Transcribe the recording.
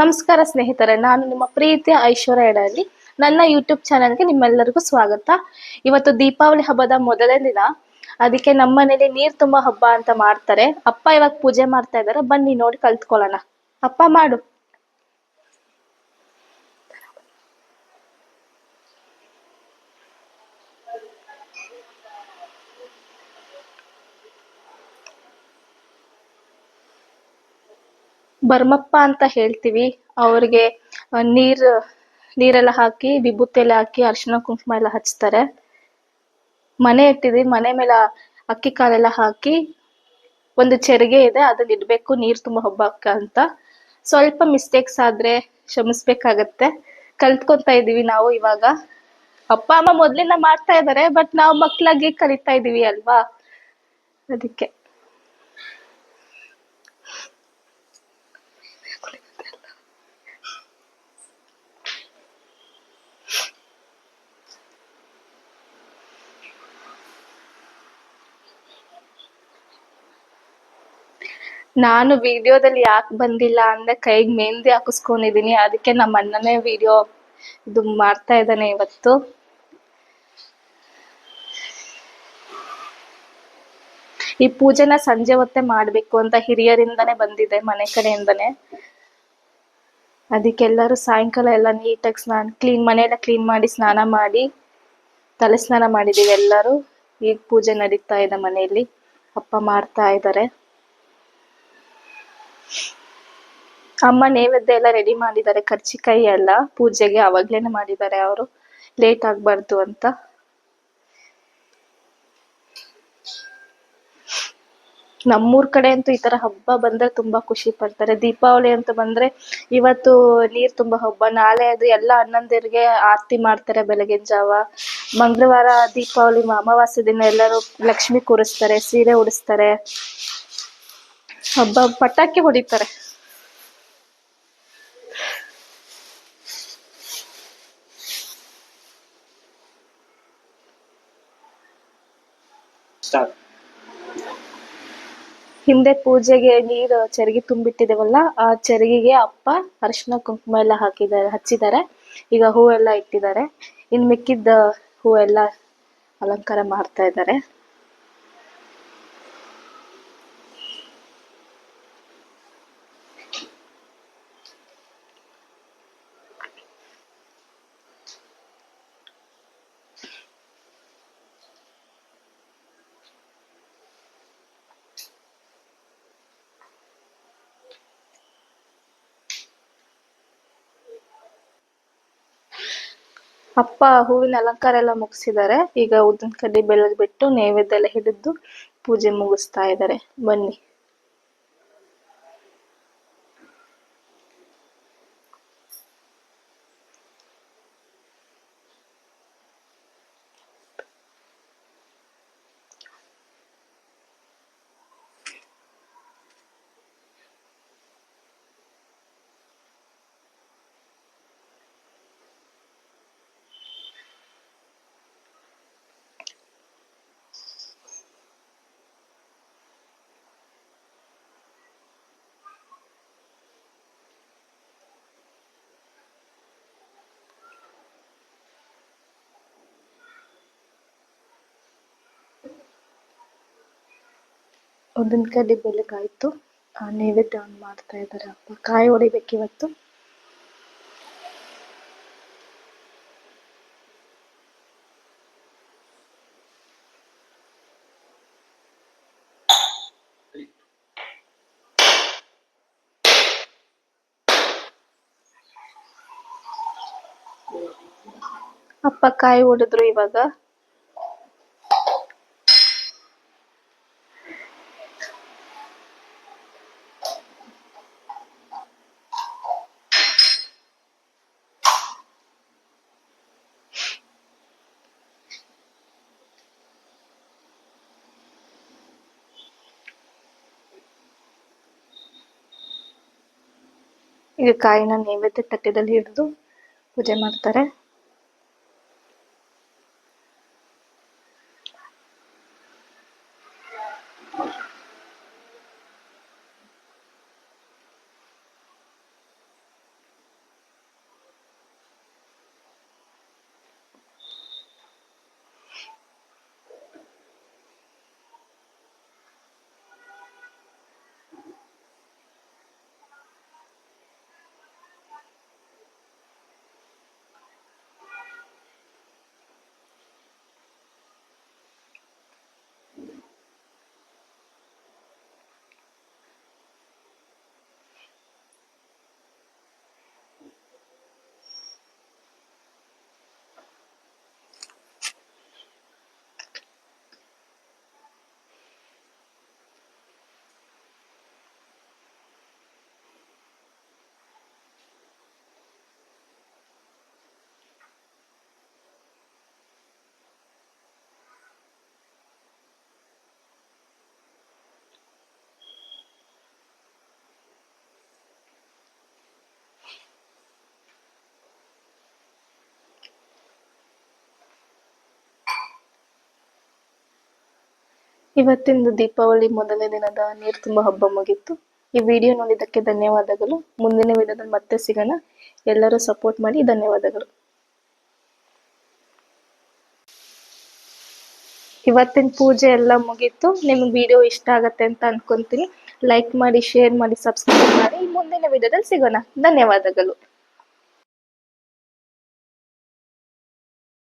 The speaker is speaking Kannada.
ನಮಸ್ಕಾರ ಸ್ನೇಹಿತರೆ, ನಾನು ನಿಮ್ಮ ಪ್ರೀತಿಯ ಐಶ್ವರ್ಯ ಎಡಲ್ಲಿ ನನ್ನ ಯೂಟ್ಯೂಬ್ ಚಾನಲ್ಗೆ ನಿಮ್ಮೆಲ್ಲರಿಗೂ ಸ್ವಾಗತ. ಇವತ್ತು ದೀಪಾವಳಿ ಹಬ್ಬದ ಮೊದಲನೇ ದಿನ. ಅದಕ್ಕೆ ನಮ್ಮ ಮನೇಲಿ ನೀರ್ ತುಂಬಾ ಹಬ್ಬ ಅಂತ ಮಾಡ್ತಾರೆ. ಅಪ್ಪ ಇವಾಗ ಪೂಜೆ ಮಾಡ್ತಾ ಇದಾರೆ. ಬನ್ನಿ ನೋಡಿ ಕಲ್ತ್ಕೊಳ್ಳೋಣ. ಅಪ್ಪ ಮಾಡು. ಬರ್ಮಪ್ಪ ಅಂತ ಹೇಳ್ತೀವಿ. ಅವ್ರಿಗೆ ನೀರು ನೀರ್, ನೀರೆಲ್ಲ ಹಾಕಿ ವಿಭೂತಿ ಎಲ್ಲ ಹಾಕಿ ಅರಿಶಿನ ಕುಂಕುಮ ಎಲ್ಲ ಹಚ್ತಾರೆ. ಮನೆ ಇಟ್ಟಿದೀವಿ ಮನೆ ಮೇಲೆ ಅಕ್ಕಿ ಕಾಳೆಲ್ಲ ಹಾಕಿ ಒಂದು ಚೆರಿಗೆ ಇದೆ. ಅದನ್ನ ಇಡಬೇಕು. ನೀರು ತುಂಬ ಹಬ್ಬಕ್ಕ ಅಂತ. ಸ್ವಲ್ಪ ಮಿಸ್ಟೇಕ್ಸ್ ಆದ್ರೆ ಕ್ಷಮಿಸ್ಬೇಕಾಗತ್ತೆ. ಕಲ್ತ್ಕೊಂತ ಇದೀವಿ ನಾವು ಇವಾಗ. ಅಪ್ಪ, ಅಮ್ಮ ಮೊದ್ಲಿಂದ ಮಾಡ್ತಾ ಇದಾರೆ, ಬಟ್ ನಾವು ಮಕ್ಕಳಾಗಿ ಕಲಿತಾ ಇದೀವಿ ಅಲ್ವಾ? ಅದಕ್ಕೆ. ನಾನು ವಿಡಿಯೋದಲ್ಲಿ ಯಾಕೆ ಬಂದಿಲ್ಲ ಅಂದ್ರೆ ಕೈಗೆ ಮೆಹಂದಿ ಹಾಕಿಸ್ಕೊಂಡಿದೀನಿ. ಅದಕ್ಕೆ ನಮ್ಮ ಅಣ್ಣನೇ ವಿಡಿಯೋ ಇದು ಮಾಡ್ತಾ ಇದ್ದಾನೆ ಇವತ್ತು. ಈ ಪೂಜೆನ ಸಂಜೆ ಹೊತ್ತೆ ಮಾಡ್ಬೇಕು ಅಂತ ಹಿರಿಯರಿಂದನೇ ಬಂದಿದೆ, ಮನೆ ಕಡೆಯಿಂದಾನೆ. ಅದಕ್ಕೆಲ್ಲರೂ ಸಾಯಂಕಾಲ ಎಲ್ಲ ನೀಟಾಗಿ ಸ್ನಾನ, ಕ್ಲೀನ್ ಮನೆಯೆಲ್ಲ ಕ್ಲೀನ್ ಮಾಡಿ ಸ್ನಾನ ಮಾಡಿ ತಲೆ ಸ್ನಾನ ಮಾಡಿದೀವಿ ಎಲ್ಲರೂ. ಈಗ ಪೂಜೆ ನಡೀತಾ ಇದೆ ಮನೆಯಲ್ಲಿ. ಅಪ್ಪ ಮಾಡ್ತಾ ಇದ್ದಾರೆ. ಅಮ್ಮ ನೈವೇದ್ಯ ಎಲ್ಲ ರೆಡಿ ಮಾಡಿದ್ದಾರೆ, ಕರ್ಚಿಕಾಯಿ ಎಲ್ಲ ಪೂಜೆಗೆ ಅವಾಗ್ಲೇನೆ ಮಾಡಿದ್ದಾರೆ ಅವರು. ಲೇಟ್ ಆಗ್ಬಾರ್ದು ಅಂತ. ನಮ್ಮೂರ್ ಕಡೆ ಅಂತೂ ಈ ತರ ಹಬ್ಬ ಬಂದ್ರೆ ತುಂಬಾ ಖುಷಿ ಪಡ್ತಾರೆ. ದೀಪಾವಳಿ ಅಂತ ಬಂದ್ರೆ ಇವತ್ತು ನೀರ್ ತುಂಬಾ ಹಬ್ಬ. ನಾಳೆ ಅದು ಎಲ್ಲ ಹನ್ನೊಂದರಿಗೆ ಆರತಿ ಮಾಡ್ತಾರೆ ಬೆಳಗಿನ ಜಾವ. ಮಂಗಳವಾರ ದೀಪಾವಳಿ, ಅಮಾವಾಸ್ಯ ದಿನ ಎಲ್ಲರೂ ಲಕ್ಷ್ಮಿ ಕೂರಿಸ್ತಾರೆ, ಸೀರೆ ಉಡಿಸ್ತಾರೆ. ಹಬ್ಬ ಪಟಾಕಿ ಹೊಡಿತಾರೆ. ಹಿಂದೆ ಪೂಜೆಗೆ ನೀರು ಚೆರಗಿ ತುಂಬಿಟ್ಟಿದೇವಲ್ಲ ಆ ಚೆರಗಿಗೆ ಅಪ್ಪ ಅರಿಶಿನ ಕುಂಕುಮ ಎಲ್ಲ ಹಾಕಿದ್ದಾರೆ ಹಚ್ಚಿದ್ದಾರೆ. ಈಗ ಹೂವೆಲ್ಲ ಇಟ್ಟಿದ್ದಾರೆ. ಇನ್ ಮಿಕ್ಕಿದ್ದ ಹೂವೆಲ್ಲ ಅಲಂಕಾರ ಮಾಡ್ತಾ ಇದ್ದಾರೆ. ಅಪ್ಪ ಹೂವಿನ ಅಲಂಕಾರ ಎಲ್ಲ ಮುಗಿಸಿದ್ದಾರೆ. ಈಗ ಉದ್ದಿನ ಕಡ್ಡಿ ಬಿಟ್ಟು ನೈವೇದ್ಯ ಎಲ್ಲ ಹಿಡಿದು ಪೂಜೆ ಮುಗಿಸ್ತಾ ಇದ್ದಾರೆ. ಬನ್ನಿ. ಉದ್ದಿನ ಕಡ್ಡಿ ಬೆಲ್ಲಗಾಯ್ತು ಆ ನೈವೇದ್ಯ ಒಂದ್ ಮಾಡ್ತಾ ಇದ್ದಾರೆ ಅಪ್ಪ ಕಾಯಿ ಹೊಡಿಬೇಕು ಇವತ್ತು ಅಪ್ಪ ಕಾಯಿ ಹೊಡೆದ್ರು ಇವಾಗ ಈಗ ಕಾಯಿನ ನೈವೇದ್ಯ ತಟ್ಟೆದಲ್ಲಿ ಹಿಡಿದು ಪೂಜೆ ಮಾಡ್ತಾರೆ. ಇವತ್ತಿಂದು ದೀಪಾವಳಿ ಮೊದಲನೇ ದಿನದ ನೀರು ತುಂಬ ಹಬ್ಬ ಮುಗೀತು. ಈ ವಿಡಿಯೋ ನೋಡಿದ್ದಕ್ಕೆ ಧನ್ಯವಾದಗಳು. ಮುಂದಿನ ವಿಡಿಯೋದಲ್ಲಿ ಮತ್ತೆ ಸಿಗೋಣ. ಎಲ್ಲರೂ ಸಪೋರ್ಟ್ ಮಾಡಿ ಧನ್ಯವಾದಗಳು. ಇವತ್ತಿನ ಪೂಜೆ ಎಲ್ಲ ಮುಗೀತು. ನಿಮ್ಗೆ ವಿಡಿಯೋ ಇಷ್ಟ ಆಗತ್ತೆ ಅಂತ ಅನ್ಕೊಂತೀನಿ. ಲೈಕ್ ಮಾಡಿ ಶೇರ್ ಮಾಡಿ ಸಬ್ಸ್ಕ್ರೈಬ್ ಮಾಡಿ. ಮುಂದಿನ ವಿಡಿಯೋದಲ್ಲಿ ಸಿಗೋಣ. ಧನ್ಯವಾದಗಳು.